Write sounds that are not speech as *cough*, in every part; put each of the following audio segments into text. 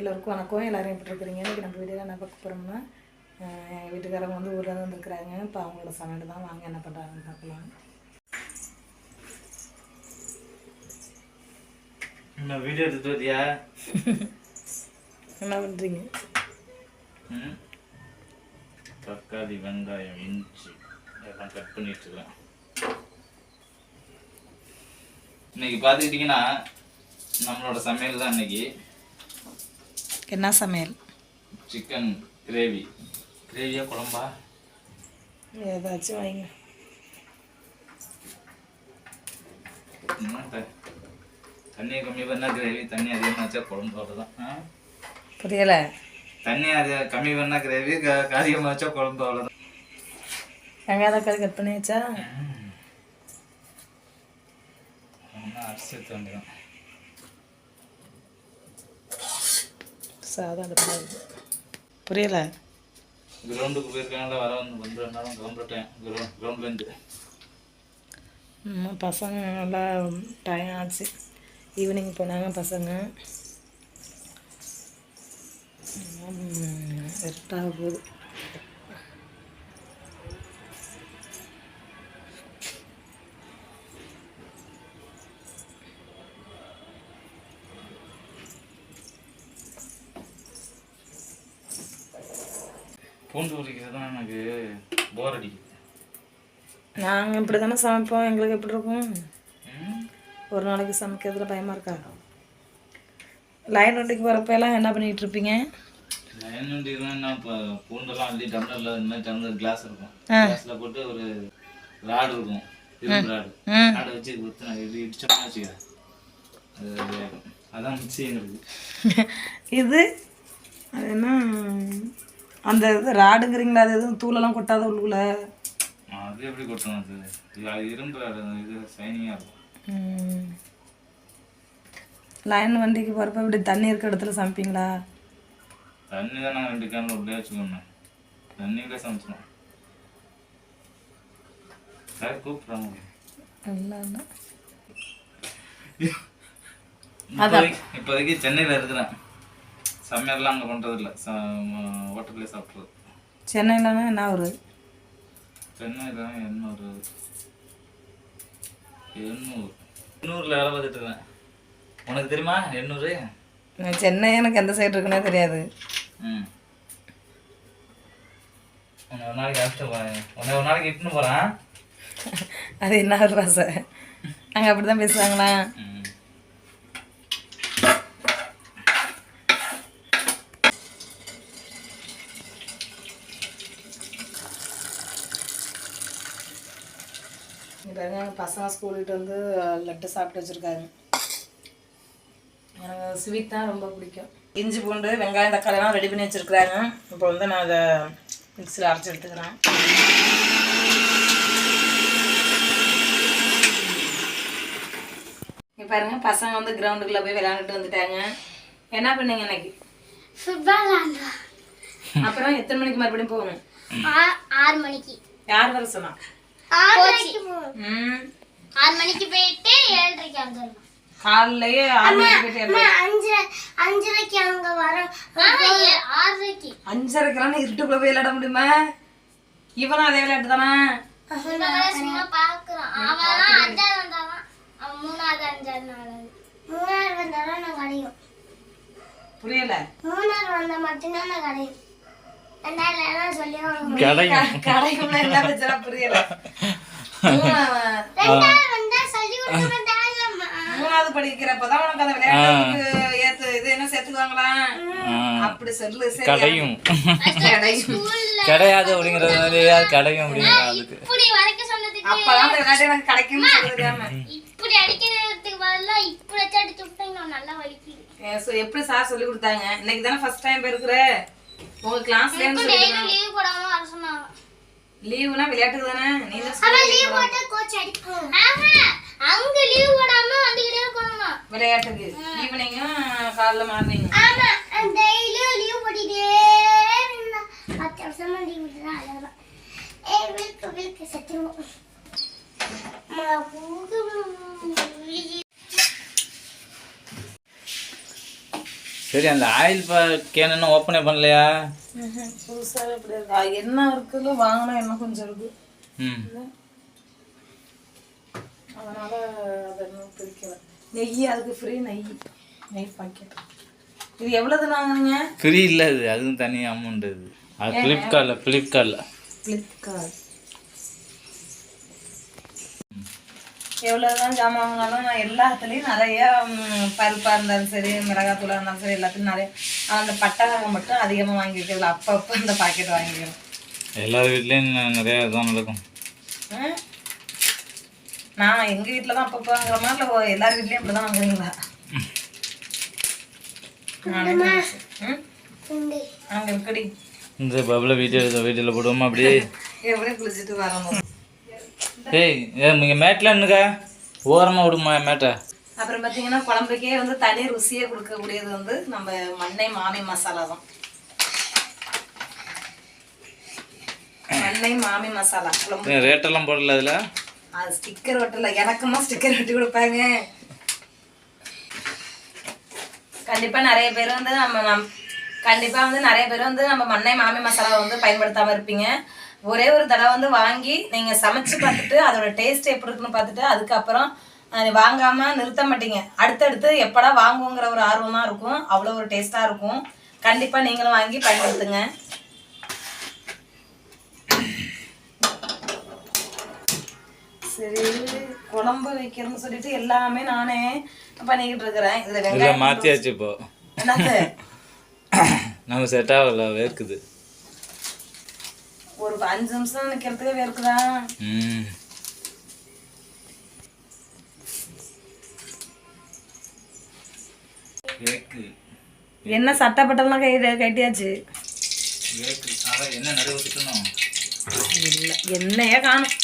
எல்லோருக்கும் வணக்கம். எல்லோரும் எப்படி இருக்கிறீங்க? இன்றைக்கி நம்ம வீடியோவில் என்ன பார்க்க போகிறோம்னா எங்கள் வீட்டுக்காரங்க வந்து ஊரில் தான் வந்துருக்குறாங்க. இப்போ அவங்களோட சமையல் தான். வாங்க என்ன பண்ணுறாங்கன்னு பார்க்கலாம். நான் வீடியோ எடுத்துட்டு வரியா? என்ன பண்ணுறீங்க? தக்காளி வெங்காயம் இஞ்சி எல்லாம் கட் பண்ணிட்டு இருக்கேன். இன்னைக்கு பார்த்துக்கிட்டிங்கன்னா நம்மளோட சமையல் தான் இன்னைக்கு. என்ன சமையல்? சிக்கன் கிரேவி கிரேவியா குழம்பா? ஏதாச்சும் வைங்க தண்ணியை கம்மி பண்ணா கிரேவி தண்ணி அதிகமாக வச்சா குழம்பு அவ்வளோதான் ஆ? புரியலை. தண்ணி அது கம்மி பண்ணா கிரேவி அதிகமாக வச்சா குழம்பு அவ்வளோதான் வெங்காயம் தக்காளி கட் பண்ணி வச்சா? அரிசி எடுத்து சாதம் அடுப்பில் இருக்கு. புரியலை? கிரவுண்டுக்கு போயிருக்காங்களா வர வந்து வந்து ரெண்டு நாளும் கிளம்பிட்டேன் கிரவுண்ட் கிரவுண்ட்லேருந்து பசங்க நல்லா டைம் ஆச்சு. ஈவினிங் போனாங்க பசங்க. இருட்டாக போகுது. பூண்டு உரிக்கிறது தான் எனக்கு போர் அடிக்குது. நாங்கள் இப்படி தானே சமைப்போம். எங்களுக்கு எப்படி இருக்கும்? ஒரு நாளைக்கு சமைக்கிறதுல பயமாக இருக்கா? லைன் வண்டிக்கு வரப்ப எல்லாம் என்ன பண்ணிகிட்டு இருப்பீங்க? லைன் வண்டிலாம் என்ன இப்போ பூண்டெல்லாம் அள்ளி டம்ளரில் இந்த மாதிரி டம்ளர் கிளாஸ் இருக்கும். கிளாஸில் போட்டு ஒரு ராடு இருக்கும். இரும்பு ராடு ராடை வச்சு ஊற்றி நான் இது இடிச்சோம்னா வச்சுக்கிறேன். அதான் மிக்சி எங்களுக்கு இது அது என்ன? அந்த இது ராடுங்கிறீங்களா அது எதுவும் தூளெல்லாம் கொட்டாத உள்ளுக்குள்ள? அது எப்படி கொட்டணும் அது? இது இரும்பு இது சைனிங்காக இருக்கும். லைன் வண்டிக்கு போகிறப்ப இப்படி தண்ணி இருக்கிற இடத்துல சமைப்பீங்களா? தண்ணி தான் நான் ரெண்டு கேனில் உள்ளே வச்சுக்கோங்க தண்ணியிலே சமைச்சிடும் சார் கூப்பிட்றாங்க? இல்லை இப்போதைக்கு சென்னையில் இருக்கிறேன். சமையல்லாம் அங்கே பண்ணுறது இல்லை ஹோட்டல்லே சாப்பிட்றது. சென்னையிலனா என்ன ஒரு? சென்னையில் எண்ணூறு எண்ணூறு. எண்ணூரில் வேலை பார்த்துட்டு இருக்கேன். உனக்கு தெரியுமா எண்ணூறு? சென்னை எனக்கு எந்த சைடு இருக்குன்னே தெரியாது. ம். உன்னை ஒரு நாளைக்கு அழைச்சிட்டு போகிறேன் உன்னை ஒரு நாளைக்கு இட்டுன்னு போகிறேன் அது என்ன ஒரு பாசை அங்கே அப்படி தான் பேசுவாங்களா பாருங்க எங்கள் பசங்க ஸ்கூல் விட்டு வந்து லட்டு சாப்பிட்டு வச்சுருக்காங்க எனக்கு ஸ்வீட் தான் ரொம்ப பிடிக்கும். இஞ்சி பூண்டு வெங்காயம் தக்காளிலாம் ரெடி பண்ணி வச்சுருக்குறாங்க. இப்போ வந்து நான் அதை மிக்சியில் அரைச்சி எடுத்துக்கிறேன். இங்கே பாருங்க பசங்க வந்து கிரவுண்டுக்குள்ளே போய் விளையாண்டுட்டு வந்துட்டாங்க. என்ன பண்ணீங்க இன்னைக்கு? அப்புறம் எத்தனை மணிக்கு மறுபடியும் போகணும்? ஆறு மணிக்கு. யார் வர சொன்னா? ஆறு மணிக்கு போயிட்டு ஏழரைக்கு அங்க காலையிலேயே ஆறு மணிக்கு போயிட்டு அஞ்சு அஞ்சரைக்கு அங்க வரோம். ஆறரைக்கு. அஞ்சரைக்கெல்லாம் இருட்டுக்குள்ள போய் விளையாட முடியுமா? இவனும் அதே விளையாட்டு தானே? சும்மா பாக்குறோம் அவன் அஞ்சாவது வந்தாதான். அவன் மூணாவது அஞ்சாவது நாலாவது. மூணாவது நான் கடையும். புரியல. மூணாவது வந்தா மட்டும்தான் நான் கடையும். கடைக்குள்ள என்ன பிரச்சனை புரியல. *laughs* மூணாவது- படிக்கிறப்பதான் உனக்கு அந்த விளையாட்டுக்கு ஏத்து இது என்ன சேர்த்துக்குவாங்களா? அப்படி சொல்லு கடையும். கடையும். கிடையாது அப்படிங்கிறது கடையும் அப்படிங்கிற அதுக்கு அப்பதான் அந்த விளையாட்டு எனக்கு கிடைக்கும்னு சொல்ல தெரியாம இப்படி அடிக்கிறதுக்கு பதிலா இப்படி அடிச்சு நல்லா வலிக்குது. எப்படி சார் சொல்லி கொடுத்தாங்க? இன்னைக்கு தானே ஃபர்ஸ்ட் டைம் போயிருக்குற? உங்க கிளாஸ்ல டெய்லி லீவ் போடாம வர சொன்னாங்க. லீவுனா விளையாட்டுக்கு தானே? நீ தான் லீவ் போட்டா கோச் அடிக்கும். ஆமா அங்க லீவ் போடாம வந்துகிட்டே இருக்கணும்? விளையாட்டுக்கு. ஈவினிங்கும் காலைல மார்னிங் ஆமா டெய்லியும் லீவ் போட்டுட்டே இருந்தா. பத்து வருஷமா லீவ் விட்டுதான் அழகா ஏய் விழுக்கு விழுக்கு செத்துருவோம் சரி அந்த ஆயில் கேன் இன்னும் ஓப்பனே பண்ணலையா? என்ன இருக்குல்ல வாங்கினா என்ன கொஞ்சம் இருக்கு. ம். அதனால அதை இன்னும் பிரிக்கல. நெய் அதுக்கு ஃப்ரீ நெய். நெய் பாக்கெட் இது எவ்வளோது வாங்குனீங்க? ஃப்ரீ இல்லை அது அதுவும் தனி அமௌண்ட் அது அது ஃப்ளிப்கார்ட்டில் ஃப்ளிப்கார்ட்டில் ஃப்ளிப்கார்ட் எவ்வளோதான் ஜாமான் வாங்கினாலும் நான் எல்லாத்துலேயும் நிறைய பருப்பாக இருந்தாலும் சரி மிளகாத்தூளாக இருந்தாலும் சரி எல்லாத்துலையும் நிறைய. அந்த பட்டகம் மட்டும் அதிகமாக வாங்கி வைக்கிறது அப்பப்போ அந்த பாக்கெட் வாங்கிக்கிறோம் எல்லார் வீட்லேயும் நிறையா இதுதான் நடக்கும்? நான் எங்கள் வீட்டில் தான் அப்பப்போ வாங்குற மாதிரி இல்லை எல்லார் வீட்லேயும் அப்படி தான் வாங்குறீங்களா அங்கே இருக்குடி இந்த பப்பில் வீடியோ வீட்டில் போடுவோமா அப்படியே எப்படி குளிச்சுட்டு வரணும். ஏய் ஏ இங்கே மேட்டில் என்னக்கா ஓரமாக விடுமா மேட்டை. அப்புறம் பார்த்தீங்கன்னா குழம்புக்கே வந்து தனி ருசியை கொடுக்கக்கூடியது வந்து நம்ம மண்ணை மாமி மசாலா தான். மண்ணை மாமி மசாலா குழம்பு. ரேட்டெல்லாம் போடல அதில். அது ஸ்டிக்கர் ஒட்டல. எனக்குமா ஸ்டிக்கர் ஒட்டி கொடுப்பாங்க. கண்டிப்பா நிறைய பேர் வந்து நம்ம நம் கண்டிப்பா வந்து நிறைய பேர் வந்து நம்ம மண்ணை மாமி மசாலா வந்து பயன்படுத்தாம இருப்பீங்க. ஒரே ஒரு தடவை வந்து வாங்கி நீங்க சமைச்சு பார்த்துட்டு அதோட டேஸ்ட் எப்படி இருக்குன்னு பார்த்துட்டு அதுக்கப்புறம் அது வாங்காம நிறுத்த மாட்டீங்க. அடுத்தடுத்து எப்படா வாங்குவோங்கிற ஒரு ஆர்வம் இருக்கும். அவ்வளோ ஒரு டேஸ்டா இருக்கும். கண்டிப்பா நீங்களும் வாங்கி பயன்படுத்துங்க. சரி குழம்பு வைக்கிறேன்னு சொல்லிட்டு எல்லாமே நானே பண்ணிக்கிட்டு இருக்கிறேன். இதுல வெங்காயம் மாற்றியாச்சு இப்போ. நம்ம செட் ஆகல வேர்க்குது. ஒரு அஞ்சு நிமிஷம் நிக்கிறதுக்கு வேர்க்குதா ம். வேர்க்கு என்ன சட்டப்பட்டெல்லாம் கை கட்டியாச்சு? என்ன இல்லை என்னையே காணும்.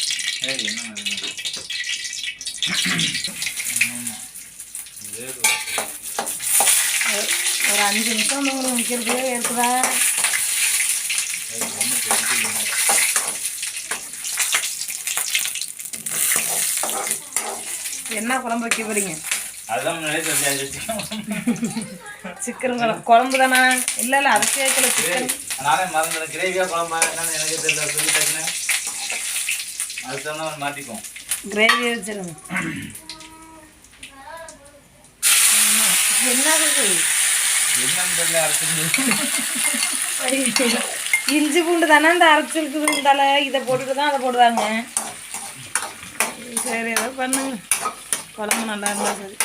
ஒரு அஞ்சு நிமிஷம் வந்து உங்களுக்கு நிக்கிறதுக்கே வேர்க்குதா என்ன குழம்பு வைக்க போறீங்க? சிக்கன் குழம்பு. குழம்பு. தானே? இல்லை இல்லை அது கேட்கல சிக்கன். நானே மறந்துடுறேன் கிரேவியா குழம்பா என்னன்னு எனக்கு தெரியல. சொல்லி டக்குன்னு அது சொன்னா மாட்டிக்கும் கிரேவி வச்சிருங்க. என்ன இஞ்சி பூண்டு தானே இந்த அரைச்சிருக்கு இருந்தால இதை போட்டுட்டு தான் அதை போடுவாங்க சரி ஏதோ பண்ணுங்க. குழம்பு நல்லா இருந்தா சரி.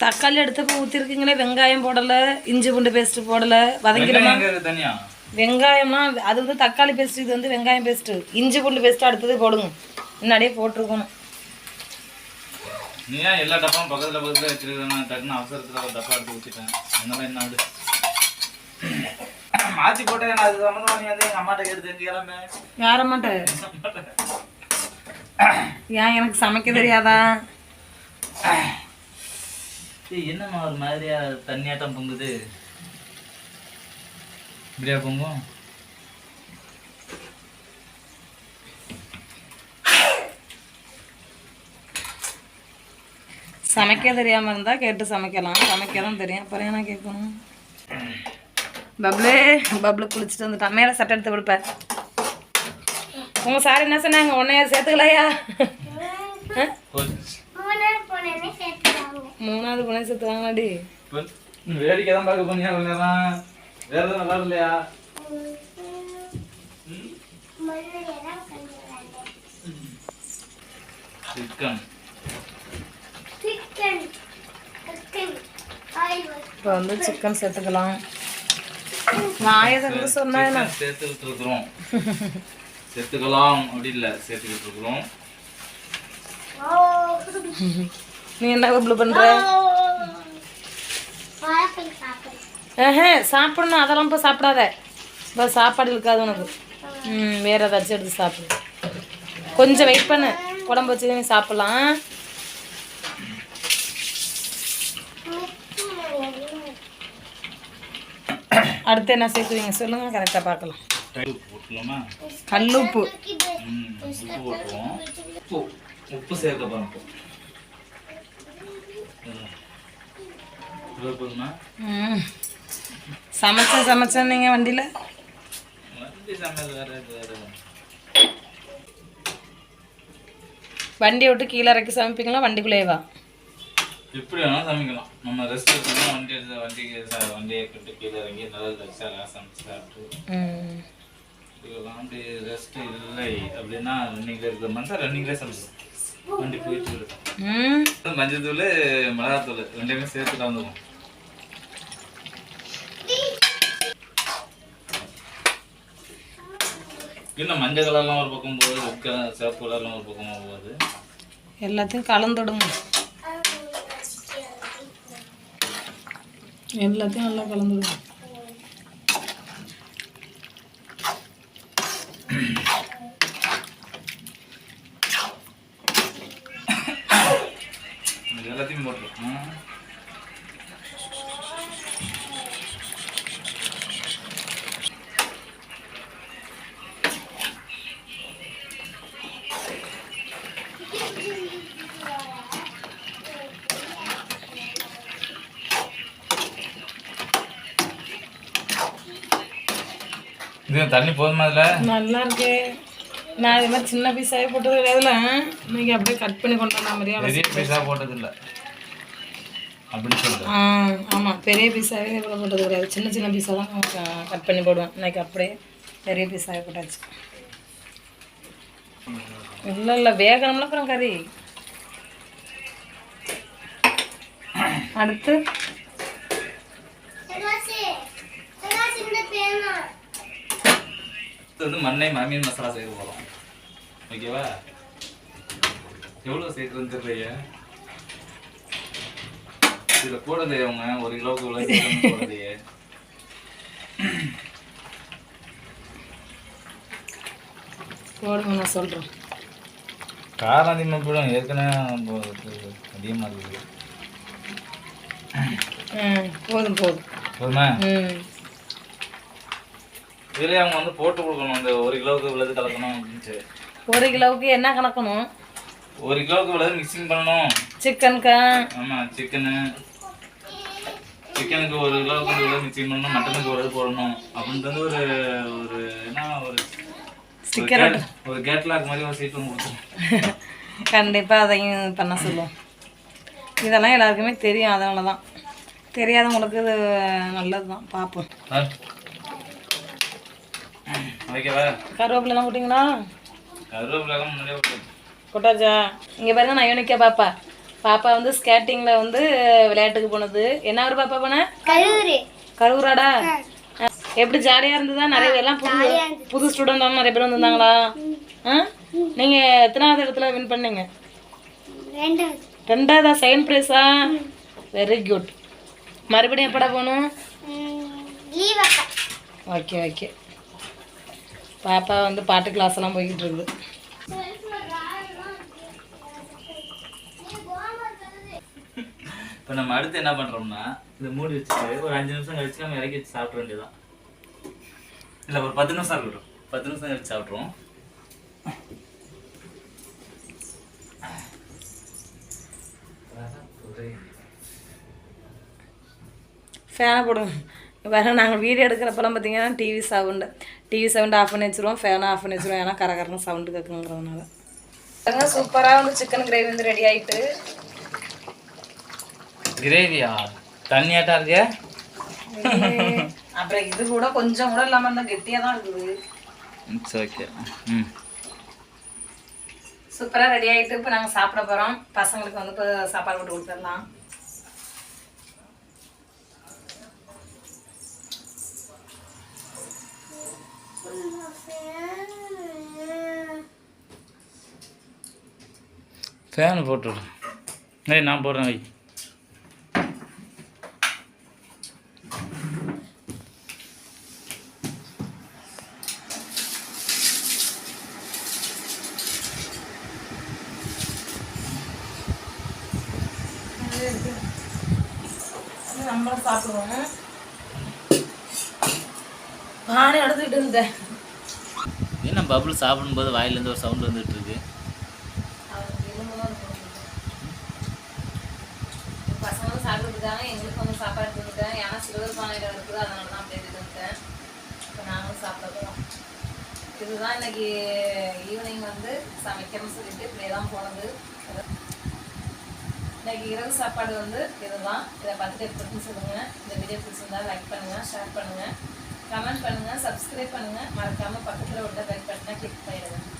தக்காளி எடுத்தப்போ ஊற்றிருக்கீங்களே வெங்காயம் போடலை இஞ்சி பூண்டு பேஸ்ட்டு போடலை வதங்கிடுமா? வெங்காயம்னா அது வந்து தக்காளி பேஸ்ட் இது வந்து வெங்காயம் பேஸ்ட்டு இஞ்சி பூண்டு பேஸ்ட்டு அடுத்தது போடுங்க. முன்னாடியே போட்டிருக்கணும். நீ ஏன் எல்லா டப்பாவும் பக்கத்துல பக்கத்துல வச்சிருக்கேன் டக்குன்னு அவசரத்துல ஒரு டப்பா எடுத்து ஊத்திட்டேன். அதனால என்ன ஆகுது? மாத்தி போட்டேன் நான் அது சம்மந்தமா நீ வந்து எங்க அம்மாட்ட கேட்டு தெரிஞ்சுக்கலாமே. யார மாட்டேன் ஏன் எனக்கு சமைக்க தெரியாதா? என்னம்மா ஒரு மாதிரியா தண்ணியாட்டம் பொங்குது? இப்படியா பொங்கும் சமைக்க தெரியாமல் இருந்தால் கேட்டு சமைக்கலாம். சமைக்க தான் தெரியும் அப்புறம் என்ன கேட்கணும். பப்ளு பப்ளு குளிச்சுட்டு வந்துட்டான். மேலே சட்டை எடுத்து கொடுப்பேன் உங்கள் சார் என்ன சொன்னாங்க? உன்னைய சேர்த்துக்கலையா? மூணாவது பொண்ணை சேர்த்துவாங்களாடி வேடிக்கை தான் பார்க்க போனியா வேற எதுவும் நல்லா இல்லையா சிக்கன் சிக்கன் சிக்கன் ஆயில் இப்போ வந்து சிக்கன் சேர்த்துக்கலாம் சொன்னேன் சிக்கன் சேர்த்துக்கிட்டு இருக்கிறோம் சேர்த்துக்கலாம் அப்படி இல்லை சேர்த்துக்கிட்டு இருக்கிறோம் நீ என்ன பப்ளு பண்ணுற சாப்பிடணும். அதெல்லாம் இப்போ சாப்பிடாத. இப்போ சாப்பாடு இருக்காது உனக்கு. ம் வேறு ஏதாச்சும் எடுத்து சாப்பிடு. கொஞ்சம் வெயிட் பண்ணு. குழம்பு வச்சு சாப்பிட்லாம். அடுத்து என்ன சேர்க்குவீங்க சொல்லுங்கள் கரெக்டாக பார்க்கலாம். கை உப்பு கல்லுப்பு சேர்க்க போதுமா? ம். சமைச்சேன் சமைச்சேன் நீங்கள் வண்டியில்? வண்டி வண்டியை விட்டு கீழே இறக்கி சமைப்பீங்களா? வண்டிக்குள்ளேவா எப்படி வேணாலும் சமைக்கலாம். நம்ம ரெஸ்ட் எடுக்கணும் வண்டி எடுத்து வண்டிக்கு ச- வண்டியை கட்டு கீழே இறங்கி நல்லா வச்சா சமைச்சு சாப்பிட்டு. ம். இதுக்கெல்லாம் அப்படி ரெஸ்ட் இல்லை. அப்படின்னா ரன்னிங்ல இருக்கிற மாதிரி ரன்னிங்லேயே சமைச்சிடும் வண்டி போயிட்டு இருக்கும் மஞ்சள் தூள் மிளகாத்தூள் ரெண்டையுமே சேர்த்து கலந்துக்கும் இன்னும் மஞ்சள் கலர்லாம் ஒரு பக்கம் போகுது கலர் சிவப்பு கலர்லாம் ஒரு பக்கமாக போகுது? எல்லாத்தையும் கலந்துடுங்க. எல்லாத்தையும் நல்லா கலந்துடுங்க இது எல்லாத்தையும் போட்டுருக்கோம் இது தண்ணி போதுமா அதில்? நல்லா இருக்கு நான் இது மாதிரி சின்ன பீஸாகவே போட்டது கிடையாதுல நீங்கள் அப்படியே கட் பண்ணி கொண்டு வந்த மாதிரியே பெரிய பீஸாக அப்படின்னு சொல்லுறேன் ஆ ஆமாம் பெரிய பீஸாகவே இவ்வளோ போட்டது கிடையாது. சின்ன சின்ன பீஸாக தான் கட் பண்ணி போடுவேன். இன்னைக்கு அப்படியே பெரிய பீஸாகவே போட்டாச்சு. இல்லை இல்லை. வேகணும்ல அப்புறம் கறி. அடுத்து? இது வந்து மண்ணை மாமியார் மசாலா செய்ய போகிறோம் ஓகேவா எவ்வளோ சேர்க்குறதுன்னு தெரியலையே இதில் போடுறது அவங்க ஒரு கிலோவுக்கு இவ்வளோ சேர்க்கணும் போடுங்க நான் சொல்கிறேன் காரம் அதிகமாக போயிடும் ஏற்கனவே அதிகமாக இருக்குது. போதும் போதும். போதுமா? இதுலேயே அவங்க வந்து போட்டு கொடுக்கணும் அந்த ஒரு கிலோவுக்கு இவ்வளவு கலக்கணும் அப்படின்ட்டு. ஒரு கிலோவுக்கு என்ன கணக்கணும் ஒரு கிலோவுக்கு இவ்வளவு மிக்சிங் பண்ணணும். சிக்கனுக்கா? ஆமாம் சிக்கனு. சிக்கனுக்கு ஒரு கிலோவுக்கு இவ்வளவு மிக்சிங் பண்ணணும் மட்டனுக்கு ஒரு போடணும் அப்படின்றது ஒரு ஒரு என்ன ஒரு ஒரு கேட்- ஒரு கேட்லாக் மாதிரி ஒரு சீட் ஒன்று கொடுத்துரும் *laughs* கண்டிப்பாக அதையும் பண்ண சொல்லுவோம். இதெல்லாம் எல்லாருக்குமே தெரியும் அதனால தான் தெரியாதவங்களுக்கு இது நல்லது தான் பார்ப்போம் ஓகேவா? கருவேப்பிலாம் போட்டிங்களா? கருவேப்பிலாம் முன்னாடியே போட்டு கொட்டாச்சா இங்கே பாருங்க நான் யூனிக்கா பாப்பா. பாப்பா வந்து ஸ்கேட்டிங்கில் வந்து விளையாட்டுக்கு போனது. என்ன ஒரு பாப்பா போன? கழுவுரு கரூராடா? எப்படி ஜாலியாக இருந்ததா? நிறைய எல்லாம் புது புது ஸ்டூடெண்ட் நிறைய பேர் வந்திருந்தாங்களா? ஆ? நீங்கள் எத்தனாவது இடத்துல வின் பண்ணீங்க? ரெண்டாவது. ரெண்டாவதா? செகண்ட் ப்ரைஸா வெரி குட் மறுபடியும் எப்படா போகணும்? ஓகே ஓகே பாப்பா வந்து பாட்டு கிளாஸ் எல்லாம் போய்கிட்டு இருக்குது இப்போ நம்ம அடுத்து என்ன பண்ணுறோம்னா இதை மூடி வச்சுட்டு ஒரு அஞ்சு நிமிஷம் கழிச்சு நம்ம இறக்கி வச்சு சாப்பிட வேண்டியதான் இல்லை ஒரு பத்து நிமிஷம் இருக்கட்டும். பத்து நிமிஷம் கழிச்சு சாப்பிட்ருவோம் ஃபேனை போடுங்க. வேறு நாங்கள் வீடியோ எடுக்கிறப்பெல்லாம் பார்த்தீங்கன்னா TV sound TV sound off பண்ணி வச்சிருவோம் ஃபேனை ஆஃப் பண்ணி வச்சிருவோம். ஏன்னா கரகரன்னு சவுண்டு கேட்குங்கிறதுனால சூப்பராக வந்து சிக்கன் கிரேவி வந்து ரெடி ஆயிட்டு. கிரேவியா தண்ணியாட்டா இருக்கியா அப்புறம் இது கூட கொஞ்சம் கூட இல்லாமல் இருந்தால் கெட்டியாக தான் இருக்குது. இட்ஸ் ஓகே ம். சூப்பராக ரெடி ஆகிட்டு இப்போ நாங்கள் சாப்பிட போகிறோம் பசங்களுக்கு வந்து இப்போ சாப்பாடு போட்டு கொடுத்துடலாம். ஃபேன் போட்டு ஏய் நான் போடுறேன் வை நம்மளும் சாப்பிடுவோம் பானை எடுத்துக்கிட்டு இருந்தேன் ஏன் பபுள் சாப்பிடும்போது வாயிலேருந்து ஒரு சவுண்ட் வந்துட்டு இருக்கு அவங்களுக்கு எலும்புலாம் இருக்கும். பசங்களும் சாப்பிட்டுருக்காங்க எங்களுக்கு வந்து சாப்பாடு கொடுத்துருக்காங்க ஏன்னா சிறுவர் பானையில் இருக்குது அதனால தான் அப்படியே இருந்துட்டேன் இப்போ நாங்களும் சாப்பிட போகிறோம் இதுதான் இன்னைக்கு ஈவினிங் வந்து சமைக்கணும்னு சொல்லிட்டு இப்படியே தான் போனது. இன்னைக்கு இரவு சாப்பாடு வந்து இதுதான். இதை பார்த்துட்டு எப்படி சொல்லுங்கள் இந்த வீடியோ பிடிச்சிருந்தா லைக் பண்ணுங்கள் ஷேர் பண்ணுங்கள் கமெண்ட் பண்ணுங்கள் சப்ஸ்கிரைப் பண்ணுங்கள் மறக்காமல் பக்கத்தில் உள்ள பெல் பட்டனை கிளிக் பண்ணிடுங்க.